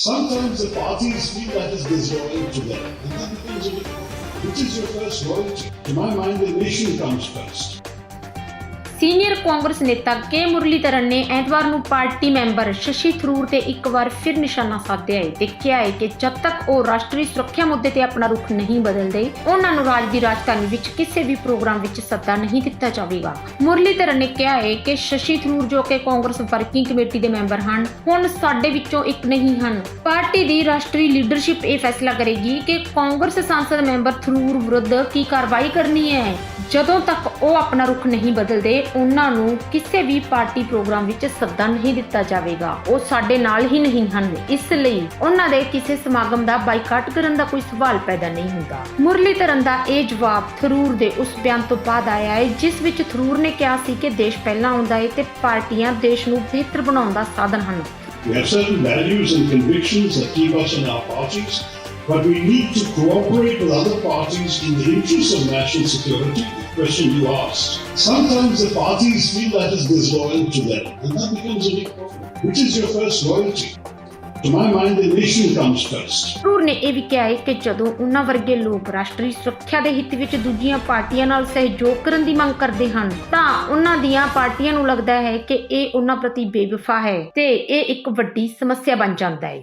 Sometimes the parties feel that is disloyal to them, and. Which is your first loyalty? To my mind, the nation comes first. Senior Congress ਨੇਤਾ K Muralitharan ਨੇ ਐਤਵਾਰ ਨੂੰ party member Shashi Tharoor ਤੇ ਇੱਕ ਵਾਰ ਫਿਰ ਨਿਸ਼ਾਨਾ ਸਾਧਿਆ ਹੈ। ਤੇ ਕਿਹਾ ਹੈ ਕਿ ਜਦ ਤੱਕ ਉਹ ਰਾਸ਼ਟਰੀ ਸੁਰੱਖਿਆ ਮੁੱਦੇ ਤੇ ਆਪਣਾ ਰੁਖ ਨਹੀਂ ਬਦਲਦੇ, ਉਹਨਾਂ ਨੂੰ ਰਾਜ ਦੀ ਰਾਜਧਾਨੀ ਵਿੱਚ ਕਿਸੇ ਵੀ ਪ੍ਰੋਗਰਾਮ ਵਿੱਚ ਸੱਦਾ ਨਹੀਂ ਦਿੱਤਾ ਜਾਵੇਗਾ। ਮੁਰਲੀਧਰਨ ਨੇ ਕਿਹਾ ਹੈ ਕਿ ਸ਼ਸ਼ੀ ਥਰੂਰ ਜੋ ਕਿ ਕਾਂਗਰਸ ਵਰਕਿੰਗ ਕਮੇਟੀ ਦੇ ਮੈਂਬਰ ਹਨ, ਹੁਣ ਸਾਡੇ ਵਿੱਚੋਂ ਇੱਕ ਨਹੀਂ ਹਨ। ਪਾਰਟੀ ਦੀ ਰਾਸ਼ਟਰੀ ਲੀਡਰਸ਼ਿਪ ਇਹ ਫੈਸਲਾ ਕਰੇਗੀ ਕਿ ਕਾਂਗਰਸ ਸੰਸਦ ਮੈਂਬਰ ਥਰੂਰ ਵਿਰੁੱਧ ਕੀ ਕਾਰਵਾਈ ਕਰਨੀ ਹੈ। ਜਦੋਂ ਤੱਕ ਉਹ ਆਪਣਾ ਰੁਖ ਨਹੀਂ ਬਦਲਦੇ ਉਹਨਾਂ ਨੂੰ ਕਿਸੇ ਵੀ ਪਾਰਟੀ ਪ੍ਰੋਗਰਾਮ ਵਿੱਚ ਸੱਦਾ ਨਹੀਂ ਦਿੱਤਾ ਜਾਵੇਗਾ। ਉਹ ਸਾਡੇ ਨਾਲ ਹੀ ਨਹੀਂ ਹਨ। ਇਸ ਲਈ ਉਹਨਾਂ ਦੇ ਕਿਸੇ ਸਮਾਗਮ ਦਾ ਬਾਈਕਾਟ ਕਰਨ ਦਾ ਕੋਈ ਸਵਾਲ ਪੈਦਾ ਨਹੀਂ ਹੁੰਦਾ। ਮੁਰਲੀ ਧਰਨ ਦਾ ਇਹ ਜਵਾਬ ਥਰੂਰ ਦੇ ਉਸ ਬਿਆਨ ਤੋਂ ਬਾਅਦ ਆਇਆ ਹੈ, ਜਿਸ ਵਿੱਚ ਥਰੂਰ ਨੇ ਕਿਹਾ ਸੀ ਕਿ ਦੇਸ਼ ਪਹਿਲਾਂ ਆਉਂਦਾ ਹੈ ਤੇ ਪਾਰਟੀਆਂ ਦੇਸ਼ ਨੂੰ ਬਿਹਤਰ ਬਣਾਉਣ ਦਾ ਸਾਧਨ ਹਨ। We have certain values and convictions that keep us in our parties, but we need to cooperate with other parties in the interest of national security. The question you asked. Sometimes the parties feel that is disloyal to them, and that becomes a big problem. Which is your first loyalty? To my mind, the nation comes first. ਜ਼ਰੂਰ ਨੇ ਇਹ ਵੀ ਕਿਹਾ ਹੈ ਕਿ ਜਦੋਂ ਉਹਨਾਂ ਵਰਗੇ ਲੋਕ ਰਾਸ਼ਟਰੀ ਸੁਰੱਖਿਆ ਦੇ ਹਿੱਤ ਵਿੱਚ ਦੂਜੀਆਂ ਪਾਰਟੀਆਂ ਨਾਲ ਸਹਿਯੋਗ ਕਰਨ ਦੀ ਮੰਗ ਕਰਦੇ ਹਨ ਤਾਂ ਉਹਨਾਂ ਦੀਆਂ ਪਾਰਟੀਆਂ ਨੂੰ ਲੱਗਦਾ ਹੈ ਕਿ ਇਹ ਉਹਨਾਂ ਪ੍ਰਤੀ ਬੇਵਫਾ ਹੈ ਤੇ ਇਹ ਇੱਕ ਵੱਡੀ ਸਮੱਸਿਆ ਬਣ ਜਾਂਦਾ ਹੈ